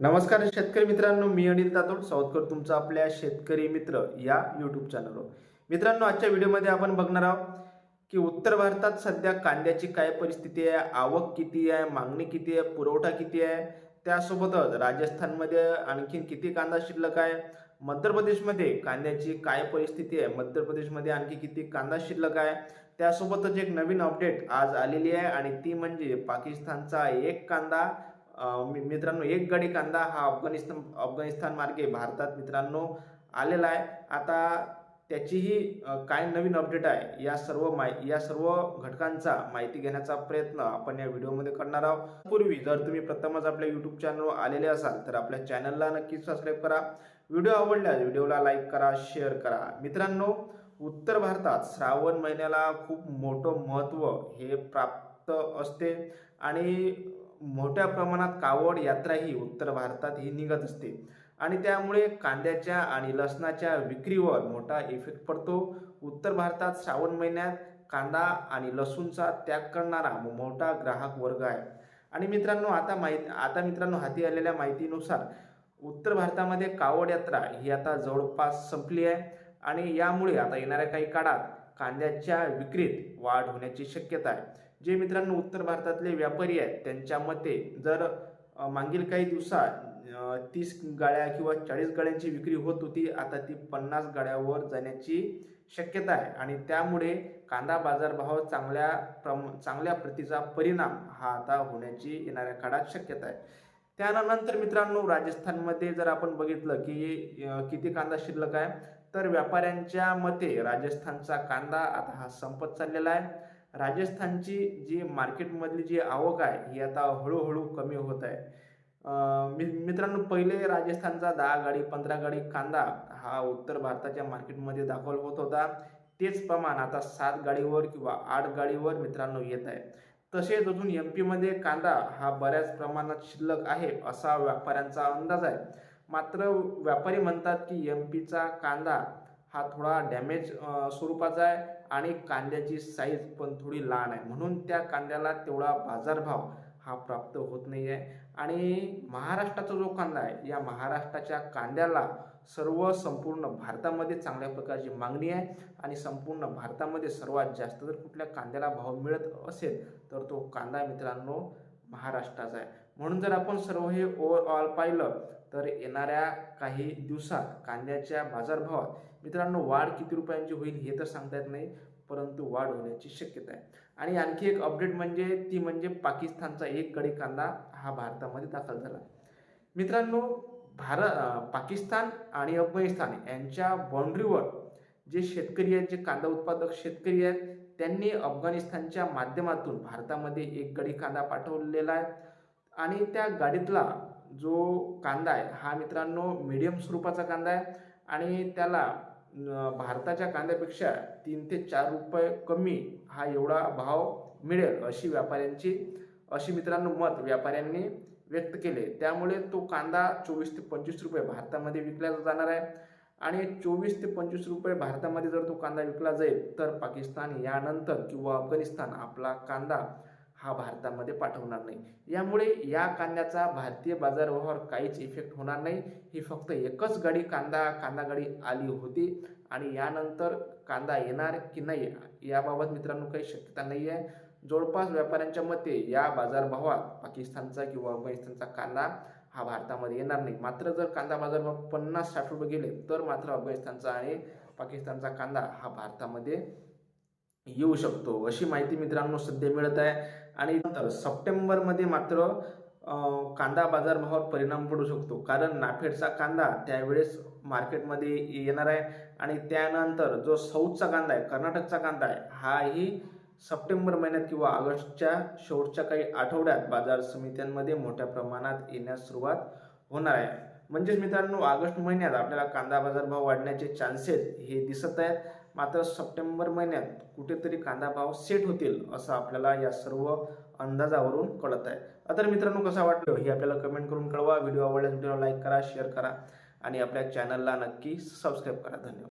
नमस्कार शेतकरी मित्रांनो मी अनिल तातोड. सावतकर तुमचा आपल्या शेतकरी मित्र या यूट्यूब चॅनलवर मित्रांनो आजच्या व्हिडिओमध्ये आपण बघणार आहोत की उत्तर भारतात सध्या कांद्याची काय परिस्थिती आहे आवक किती आहे मागणी किती आहे पुरवठा किती आहे त्यासोबतच राजस्थानमध्ये आणखीन किती कांदा शिल्लक आहे मध्य प्रदेशमध्ये कांद्याची काय परिस्थिती आहे मध्य प्रदेशमध्ये आणखी किती कांदा शिल्लक आहे त्यासोबतच एक नवीन अपडेट आज आलेली आहे आणि ती म्हणजे पाकिस्तानचा एक कांदा मित्रांनो एक गाडी कांदा हा अफगाणिस्तान अफगाणिस्तान मार्गे भारतात मित्रांनो आलेला आहे. आता त्याचीही काय नवीन अपडेट आहे या सर्व माय या सर्व घटकांचा माहिती घेण्याचा प्रयत्न आपण या व्हिडिओमध्ये करणार आहोत. पूर्वी जर तुम्ही प्रथमच आपल्या यूट्यूब चॅनलवर आलेले असाल तर आपल्या चॅनलला नक्कीच सबस्क्राईब करा. व्हिडिओ आवडल्यास व्हिडिओला लाईक करा शेअर करा. मित्रांनो उत्तर भारतात श्रावण महिन्याला खूप मोठं महत्त्व हे प्राप्त असते आणि मोठ्या प्रमाणात कावड यात्रा ही उत्तर भारतात ही निघत असते. आणि त्यामुळे कांद्याच्या आणि लसणाच्या विक्रीवर मोठा इफेक्ट पडतो. उत्तर भारतात श्रावण महिन्यात कांदा आणि लसूणचा त्याग करणारा मोठा ग्राहक वर्ग आहे. आणि मित्रांनो आता माहिती आता मित्रांनो हाती आलेल्या माहितीनुसार उत्तर भारतामध्ये कावड यात्रा ही आता जवळपास संपली आहे. आणि यामुळे आता येणाऱ्या काही काळात कांद्याच्या विक्रीत वाढ होण्याची शक्यता आहे. जे मित्रांनो उत्तर भारतातले व्यापारी आहेत त्यांच्या मते जर मागील काही दिवसात तीस गाड्या किंवा चाळीस गाड्यांची विक्री होत होती आता ती पन्नास गाड्यावर जाण्याची शक्यता आहे. आणि त्यामुळे कांदा बाजारभाव चांगल्या प्रम चांगल्या प्रतीचा परिणाम हा आता होण्याची येणाऱ्या काळात शक्यता आहे. त्यानंतर मित्रांनो राजस्थानमध्ये जर आपण बघितलं की किती कांदा शिल्लक आहे तर व्यापाऱ्यांच्या मते राजस्थानचा कांदा आता हा संपत चाललेला आहे. राजस्थानची जी मार्केटमधली जी आवक आहे ही आता हळूहळू कमी होत आहे. मि- मित्रांनो पहिले राजस्थानचा दहा गाडी पंधरा गाडी कांदा हा उत्तर भारताच्या मार्केटमध्ये दाखल होत होता. तेच प्रमाण आता सात गाडीवर किंवा आठ गाडीवर मित्रांनो येत आहे. तसेच अजून एम पीमध्ये कांदा हा बऱ्याच प्रमाणात शिल्लक आहे असा व्यापाऱ्यांचा अंदाज आहे. मात्र व्यापारी म्हणतात की एम पीचा कांदा हा थोडा डॅमेज स्वरूपाचा आहे. आणि कांद्याची साईज पण थोडी लहान आहे. म्हणून त्या कांद्याला तेवढा बाजारभाव हा प्राप्त होत नाही आहे आणि महाराष्ट्राचा जो कांदा आहे या महाराष्ट्राच्या कांद्याला सर्व संपूर्ण भारतामध्ये चांगल्या प्रकारची मागणी आहे. आणि संपूर्ण भारतामध्ये सर्वात जास्त जर कुठल्या कांद्याला भाव मिळत असेल तर तो कांदा मित्रांनो महाराष्ट्राचा आहे. म्हणून जर आपण सर्व हे ओव्हरऑल पाहिलं तर येणाऱ्या काही दिवसात कांद्याच्या बाजारभावात मित्रांनो वाढ किती रुपयांची होईल हे तर सांगता येत नाही परंतु वाढ होण्याची शक्यता आहे. आणि आणखी एक अपडेट म्हणजे ती म्हणजे पाकिस्तानचा एक कडी कांदा हा भारतामध्ये दाखल झाला. मित्रांनो भारत पाकिस्तान आणि अफगाणिस्तान यांच्या बाँड्रीवर जे शेतकरी आहेत जे कांदा उत्पादक शेतकरी आहेत त्यांनी अफगाणिस्तानच्या माध्यमातून भारतामध्ये एक गडी कांदा पाठवलेला आहे. आणि त्या गाडीतला जो कांदा आहे हा मित्रांनो मीडियम स्वरूपाचा कांदा आहे. आणि त्याला भारताच्या कांद्यापेक्षा तीन ते चार रुपये कमी हा एवढा भाव मिळेल अशी व्यापाऱ्यांची अशी मित्रांनो मत व्यापाऱ्यांनी व्यक्त केले. त्यामुळे तो कांदा चोवीस ते पंचवीस रुपये भारतामध्ये विकला जाणार आहे. आणि चोवीस ते पंचवीस रुपये भारतामध्ये जर तो कांदा विकला जाईल तर पाकिस्तान यानंतर किंवा अफगाणिस्तान आपला कांदा हा भारतामध्ये पाठवणार नाही. यामुळे या कांद्याचा भारतीय बाजारभावावर काहीच इफेक्ट होणार नाही. ही फक्त एकच गाडी कांदा कांदा गाडी आली होती आणि यानंतर कांदा येणार की नाही याबाबत मित्रांनो काही शक्यता नाही आहे जवळपास व्यापाऱ्यांच्या मते या बाजारभावात पाकिस्तानचा किंवा अफगाणिस्तानचा कांदा हा भारतामध्ये येणार नाही. मात्र जर कांदा बाजारभाव पन्नास साठ रुपये गेले तर मात्र अफगाणिस्तानचा आणि पाकिस्तानचा कांदा हा भारतामध्ये येऊ शकतो. अशी माहिती मित्रांनो सध्या मिळत आहे. आणि नंतर सप्टेंबरमध्ये मात्र कांदा बाजारभावावर परिणाम पडू शकतो. कारण नाफेडचा कांदा त्यावेळेस मार्केटमध्ये येणार आहे. आणि त्यानंतर जो साऊथचा कांदा आहे कर्नाटकचा कांदा आहे हाही सप्टेंबर महिन्यात किंवा ऑगस्टच्या शेवटच्या काही आठवड्यात बाजार समित्यांमध्ये मोठ्या प्रमाणात येण्यास सुरुवात होणार आहे. म्हणजेच मित्रांनो ऑगस्ट महिन्यात आपल्याला कांदा बाजारभाव वाढण्याचे चान्सेस हे दिसत आहेत. मात्र सप्टेंबर महिन्यात कुठेतरी कांदा भाव सेट होतील असं आपल्याला या सर्व अंदाजावरून कळत आहे. तर मित्रांनो कसा वाटलं हे आपल्याला कमेंट करून कळवा. व्हिडिओ आवडल्यास व्हिडिओला लाईक करा शेअर करा आणि आपल्या चॅनलला नक्की सबस्क्राईब करा. धन्यवाद.